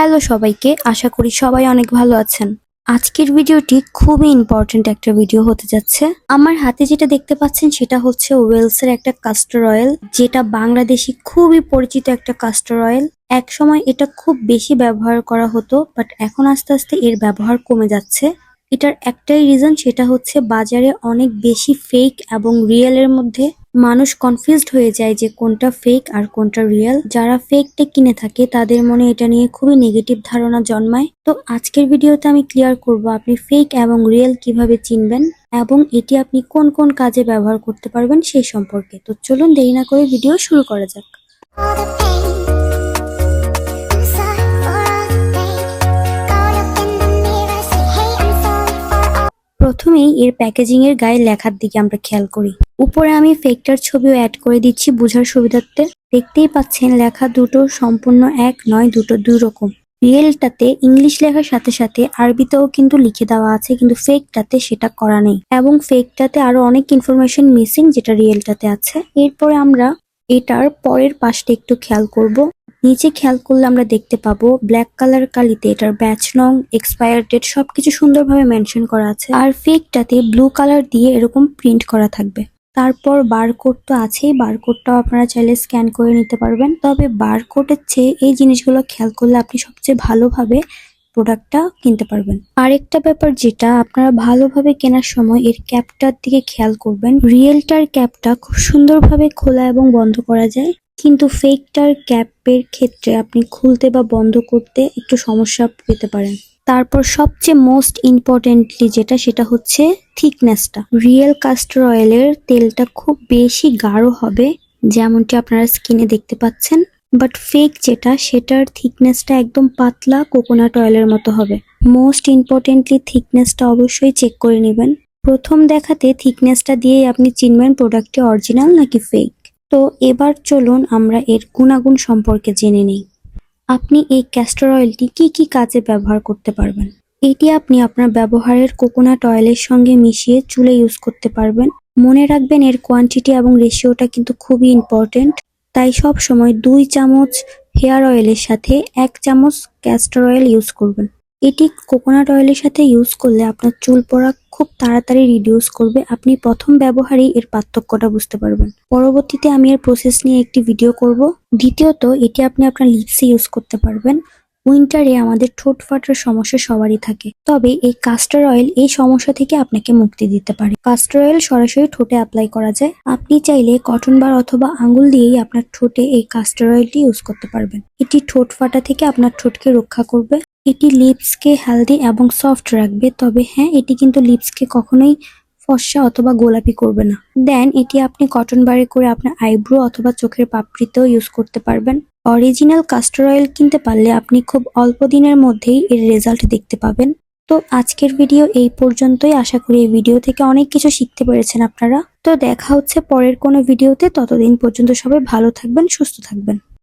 Hello সবাইকে, আশা করি সবাই অনেক ভালো আছেন। আজকের ভিডিওটি খুবই ইম্পর্ট্যান্ট একটা ভিডিও হতে যাচ্ছে। আমার হাতে যেটা দেখতে পাচ্ছেন সেটা হচ্ছে ওয়েলসের একটা কাস্টর অয়েল যেটা বাংলাদেশি খুবই পরিচিত একটা কাস্টর অয়েল এক সময় এটা খুব বেশি ব্যবহার করা হতো বাট এখন আস্তে আস্তে এর ব্যবহার কমে যাচ্ছে। এটার একটাই রিজন সেটা হচ্ছে বাজারে অনেক বেশি ফেক এবং রিয়েলের মধ্যে মানুষ কনফিউজড হয়ে যায় যে কোনটা ফেক আর কোনটা রিয়েল যারা ফেকটা কিনে থাকে, তাদের মনে এটা নিয়ে খুবই নেগেটিভ ধারণা জন্মায়। তো আজকের ভিডিওতে আমি ক্লিয়ার করব আপনি ফেক এবং রিয়েল কীভাবে চিনবেন এবং এটি আপনি কোন কোন কাজে ব্যবহার করতে পারবেন সেই সম্পর্কে। তো চলুন দেরি না করে ভিডিও শুরু করা যাক। প্রথমেই এর প্যাকেজিং এর গায়ে লেখার দিকে আমরা খেয়াল করি। উপরে আমি ফেকটার ছবিও অ্যাড করে দিচ্ছি বোঝার সুবিধার্থে। দেখতেই পাচ্ছেন লেখা দুটো সম্পূর্ণ এক, নয়, দুটো দুই রকম। রিয়েলটাতে ইংলিশ লেখার সাথে সাথে আরবিতেও কিন্তু লিখে দেওয়া আছে, কিন্তু ফেকটাতে সেটা করা নেই। এবং ফেকটাতে আরও অনেক ইনফরমেশন মিসিং যেটা রিয়েলটাতে আছে। এরপরে আমরা এটার পরের পাশটা একটু খেয়াল করব। নিচে খেয়াল করলে আমরা দেখতে পাবো ব্ল্যাক কালার কালিতে এটার ব্যাচ নং, এক্সপায়ার ডেট সবকিছু সুন্দরভাবে মেনশন করা আছে। আর ফেকটাতে ব্লু কালার দিয়ে এরকম প্রিন্ট করা থাকবে। তারপর বারকোড তো আছেই, বারকোডটাও আপনারা চাইলে স্ক্যান করে নিতে পারবেন। তবে বারকোডের চেয়ে এই জিনিসগুলো খেয়াল করলে আপনি সবচেয়ে ভালোভাবে প্রোডাক্টটা কিনতে পারবেন। আরেকটা ব্যাপার যেটা আপনারা ভালোভাবে কেনার সময় এর ক্যাপটার দিকে খেয়াল করবেন রিয়েলটার ক্যাপটা খুব সুন্দরভাবে খোলা এবং বন্ধ করা যায়। কিন্তু ফেকটার ক্যাপের ক্ষেত্রে আপনি খুলতে বা বন্ধ করতে একটু সমস্যা পেতে পারেন। তারপর সবচেয়ে মোস্ট ইম্পর্টেন্টলি যেটা, সেটা হচ্ছে থিকনেসটা রিয়েল কাস্টর অয়েলের তেলটা খুব বেশি গাঢ় হবে, যেমনটি আপনারা স্কিনে দেখতে পাচ্ছেন। বাট ফেক যেটা, সেটার থিকনেসটা একদম পাতলা কোকোনাট অয়েলের মতো হবে। মোস্ট ইম্পর্টেন্টলি থিকনেসটা অবশ্যই চেক করে নেবেন। প্রথম দেখাতে থিকনেসটা দিয়েই আপনি চিনবেন প্রোডাক্টটি অরিজিনাল নাকি ফেক তো এবার চলুন আমরা এর গুণাগুণ সম্পর্কে জেনে নিই। আপনি এই ক্যাস্টর অয়েলটি কি কি কাজে ব্যবহার করতে পারবেন? এটি আপনি আপনার ব্যবহারের কোকোনাট অয়েলের সঙ্গে মিশিয়ে চুলে ইউজ করতে পারবেন। মনে রাখবেন এর কোয়ান্টিটি এবং রেশিওটা কিন্তু খুবই ইম্পর্টেন্ট তাই সব সময় দুই চামচ হেয়ার অয়েলের সাথে এক চামচ ক্যাস্টর অয়েল ইউজ করবেন। এটি কোকোনাট অয়েলের সাথে ইউজ করলে আপনার চুল পড়া খুব তাড়াতাড়ি রিডিউস করবে। আপনি প্রথম ব্যবহারেই এর পার্থক্যটা বুঝতে পারবেন। পরবর্তীতে আমি এর প্রসেস নিয়ে একটি ভিডিও করব। দ্বিতীয়ত, এটি আপনি আপনার লিপসে ইউজ করতে পারবেন। উইন্টারে আমাদের ঠোঁট ফাটার সমস্যা সবারই থাকে। তবে এই কাস্টার অয়েল এই সমস্যা থেকে আপনাকে মুক্তি দিতে পারে। কাস্টার অয়েল সরাসরি ঠোঁটে অ্যাপ্লাই করা যায়। আপনি চাইলে কটন বার অথবা আঙ্গুল দিয়েই আপনার ঠোঁটে এই কাস্টার অয়েলটি ইউজ করতে পারবেন। এটি ঠোঁট ফাটা থেকে আপনার ঠোঁটকে রক্ষা করবে। এটি লিপসকে হেলদি এবং সফট রাখবে। তবে হ্যাঁ এটি কিন্তু লিপসকে কখনোই ফর্সা অথবা গোলাপি করবে না। দেন এটি আপনি কটন বারে করে আপনার আইব্রো অথবা চোখের পাপড়িতেও ইউজ করতে পারবেন। অরিজিনাল কাস্টার অয়েল কিনতে পারলে আপনি খুব অল্প দিনের মধ্যেই এর রেজাল্ট দেখতে পাবেন। তো আজকের ভিডিও এই পর্যন্তই। আশা করি এই ভিডিও থেকে অনেক কিছু শিখতে পেরেছেন আপনারা। তো দেখা হচ্ছে পরের কোনো ভিডিওতে ততদিন পর্যন্ত সবাই ভালো থাকবেন, সুস্থ থাকবেন।